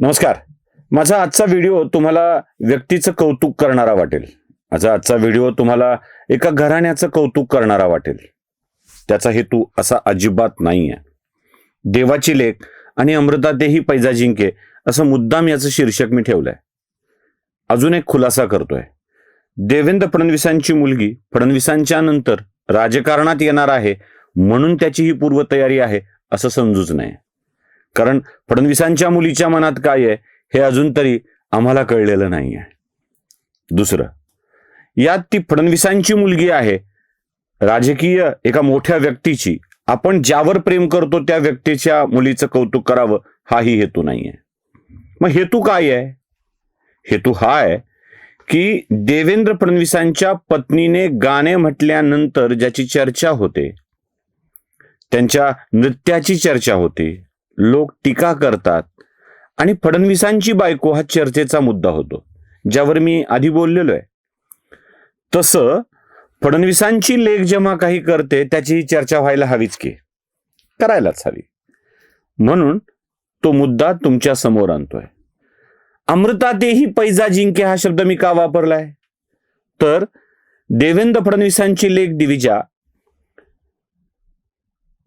नमस्कार. माझा आजचा व्हिडिओ तुम्हाला व्यक्तीचं कौतुक करणारा वाटेल. माझा आजचा व्हिडिओ तुम्हाला एका घराण्याचं कौतुक करणारा वाटेल. त्याचा हेतू असा अजिबात नाही आहे देवाची लेख आणि अमृता तेही पैजा जिंके असं मुद्दाम याचं शीर्षक मी ठेवलंय. अजून एक खुलासा करतोय. देवेंद्र फडणवीसांची मुलगी फडणवीसांच्या नंतर राजकारणात येणार आहे म्हणून त्याची ही पूर्वतयारी आहे असं समजूच नाही कारण फडणवीसांच्या मुलीच्या मनात काय आहे हे अजून तरी आम्हाला कळलेलं नाही आहे. दुसरं यात ती फडणवीसांची मुलगी आहे. राजकीय एका मोठ्या व्यक्तीची आपण ज्यावर प्रेम करतो त्या व्यक्तीच्या मुलीचं कौतुक करावं हाही हेतू नाही आहे. मग हेतू काय आहे? हेतू हा आहे की देवेंद्र फडणवीसांच्या पत्नीने गाणे म्हटल्यानंतर ज्याची चर्चा होते त्यांच्या नृत्याची चर्चा होते लोक टीका करतात आणि फडणवीसांची बायको हा चर्चेचा मुद्दा होतो ज्यावर मी आधी बोललेलो आहे. तसं फडणवीसांची लेख जेव्हा काही करते त्याची चर्चा व्हायला हवीच की करायलाच हवी. म्हणून तो मुद्दा तुमच्यासमोर आणतोय. अमृता तेही पैजा जिंके हा शब्द मी का वापरलाय? तर देवेंद्र फडणवीसांची लेख दिविजा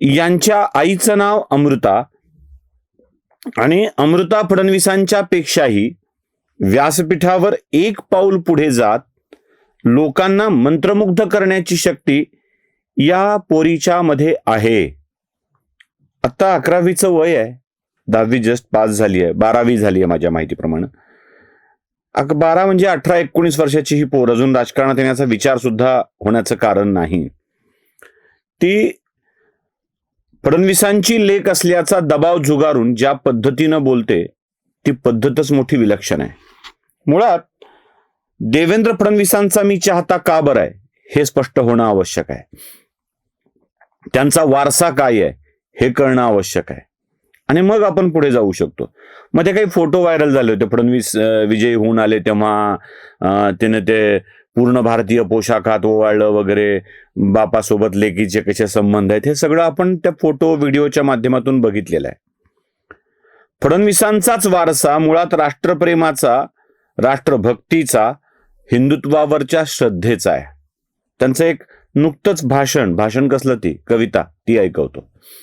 यांच्या आईचं नाव अमृता आणि अमृता फडणवीसांच्या पेक्षाही व्यासपीठावर एक पाऊल पुढे जात लोकांना मंत्रमुग्ध करण्याची शक्ती या पोरीच्या मध्ये आहे. आता अकरावीचं वय आहे. दहावी जस्ट पास झाली आहे. बारावी झाली आहे माझ्या माहितीप्रमाणे. अक बारा म्हणजे अठरा एकोणीस वर्षाची ही पोर. अजून राजकारणात येण्याचा विचार सुद्धा होण्याचं कारण नाही. ती फडणवीसांची लेख असल्याचा दबाव झुगारून ज्या पद्धतीनं बोलते ती पद्धतच मोठी विलक्षण आहे. मुळात देवेंद्र फडणवीसांचा मी चाहता का बरं आहे हे स्पष्ट होणं आवश्यक आहे. त्यांचा वारसा काय आहे हे कळणं आवश्यक आहे. आणि मग आपण पुढे जाऊ शकतो. मग ते काही फोटो व्हायरल झाले होते फडणवीस विजयी होऊन आले तेव्हा त्याने ते पूर्ण भारतीय पोशाखात ओवाळलं वगैरे बापासोबत लेकीचे कसे संबंध आहेत हे सगळं आपण त्या फोटो व्हिडिओच्या माध्यमातून बघितलेलं आहे. फडणवीसांचाच वारसा मुळात राष्ट्रप्रेमाचा राष्ट्रभक्तीचा हिंदुत्वावरच्या श्रद्धेचा आहे. त्यांचं एक नुकतंच भाषण भाषण कसलं ती? कविता. ती ऐकवतो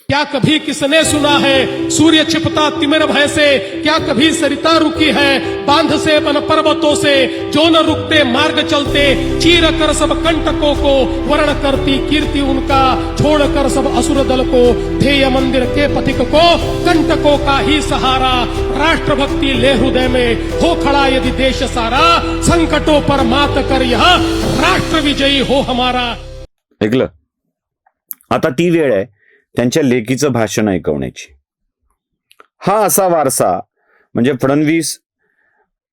क्या कभी किसने सुना है सूर्य छिपता तिमिर भय से? क्या कभी सरिता रुकी है बाँध से बन पर्वतों से? जो न रुकते मार्ग चलते चीर कर सब कंटकों को वर्ण करती कीर्ति उनका छोड़ कर सब असुर दल को ध्येय मंदिर के पथिक को कंटकों का ही सहारा राष्ट्रभक्ति ले हृदय में हो खड़ा यदि देश सारा संकटों पर मात कर यह राष्ट्र विजयी हो हमारा। ऐकलं आता ती वेळ आहे त्यांच्या लेखीचं भाषण ऐकवण्याची. हा असा वारसा म्हणजे फडणवीस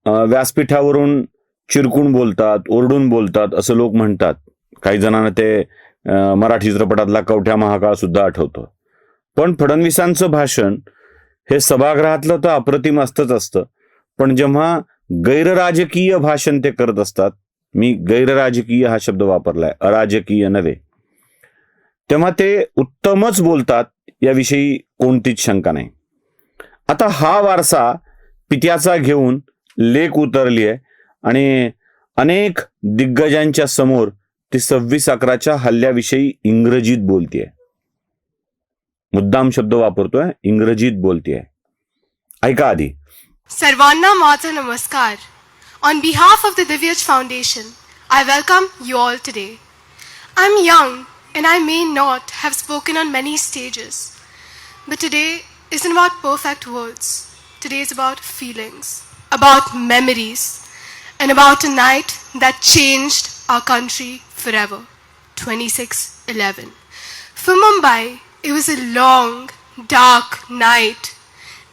व्यासपीठावरून चिरकून बोलतात ओरडून बोलतात असं लोक म्हणतात. काही जणांना ते मराठी चित्रपटातला कवठ्या महाकाळ सुद्धा आठवतो. पण फडणवीसांचं भाषण हे सभागृहातलं तर अप्रतिम असतंच असतं. पण जेव्हा गैरराजकीय भाषण ते करत असतात मी गैरराजकीय हा शब्द वापरलाय अराजकीय नव्हे. तेव्हा ते उत्तमच बोलतात याविषयी कोणतीच शंका नाही. आता हा वारसा पित्याचा घेऊन लेख उतरली आहे आणि अनेक दिग्गजांच्या समोर ती सव्वीस अकराच्या हल्ल्याविषयी इंग्रजीत बोलतीये. मुद्दाम शब्द वापरतोय इंग्रजीत बोलतीये. ऐका आधी. सर्वांना माझा नमस्कार. On behalf of the Divyaj foundation I welcome you all today I am young and I may not have spoken on many stages, but today isn't about perfect words. Today is about feelings, about memories, and about a night that changed our country forever 2611. For Mumbai, it was a long, dark night.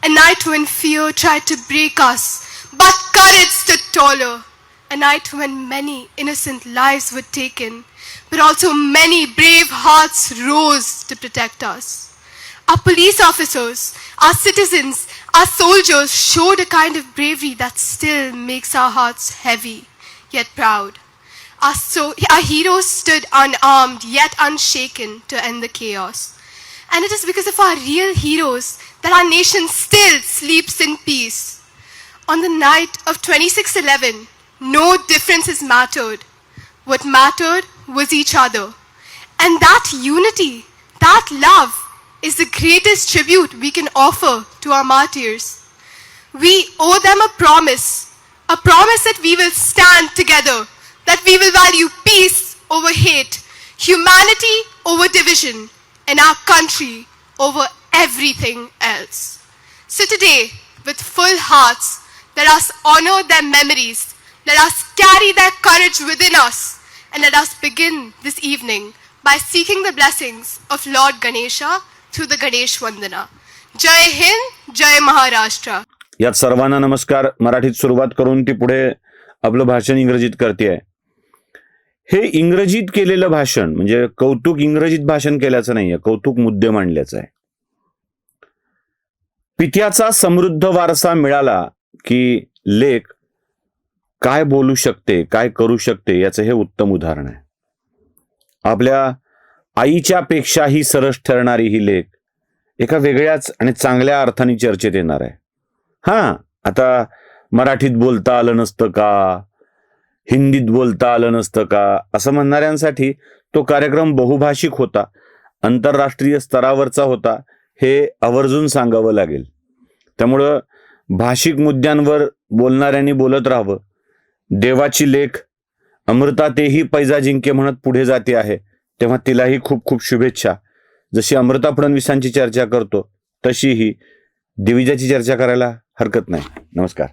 A night when fear tried to break us, but courage stood taller. A night when many innocent lives were taken, but also many brave hearts rose to protect us. Our police officers, our citizens, our soldiers showed a kind of bravery that still makes our hearts heavy, yet proud. Our, so, our heroes stood unarmed yet unshaken to end the chaos. And it is because of our real heroes that our nation still sleeps in peace. on the night of 2611, no differences mattered. What mattered was each other. And that unity, that love, is the greatest tribute we can offer to our martyrs. We owe them a promise, a promise that we will stand together, that we will value peace over hate, humanity over division, and our country over everything else. So today, with full hearts, let us honor their memories, let us carry their courage within us, and let us begin this evening by seeking the blessings of Lord Ganesha through the Ganesh Vandana. Jai Hind, Jai Maharashtra. यात सर्वांना नमस्कार मराठीत सुरुवात करून ती पुढे आपलं भाषण इंग्रजीत करते हे इंग्रजीत केलेलं भाषण म्हणजे कौतुक इंग्रजीत भाषण केल्याचं नाहीये कौतुक मुद्दे मांडल्याचं आहे पित्याचा समृद्ध वारसा मिळाला की लेख काय बोलू शकते काय करू शकते याचं हे उत्तम उदाहरण आहे. आपल्या आईच्या पेक्षाही सरस ठरणारी ही लेख एका वेगळ्याच आणि चांगल्या अर्थाने चर्चेत येणार आहे. हा आता मराठीत बोलता आलं नसतं का? हिंदीत बोलता आलं नसतं का? असं म्हणणाऱ्यांसाठी तो कार्यक्रम बहुभाषिक होता आंतरराष्ट्रीय स्तरावरचा होता हे आवर्जून सांगावं लागेल. त्यामुळं भाषिक मुद्द्यांवर बोलणाऱ्यांनी बोलत राहावं देवाची लेख अमृता तेही पैजा जिंके म्हणत पुढे जाते आहे. तेव्हा तिलाही खूप खूप शुभेच्छा. जशी अमृता फडणवीसांची चर्चा करतो तशीही दिविजाची चर्चा करायला हरकत नाही. नमस्कार.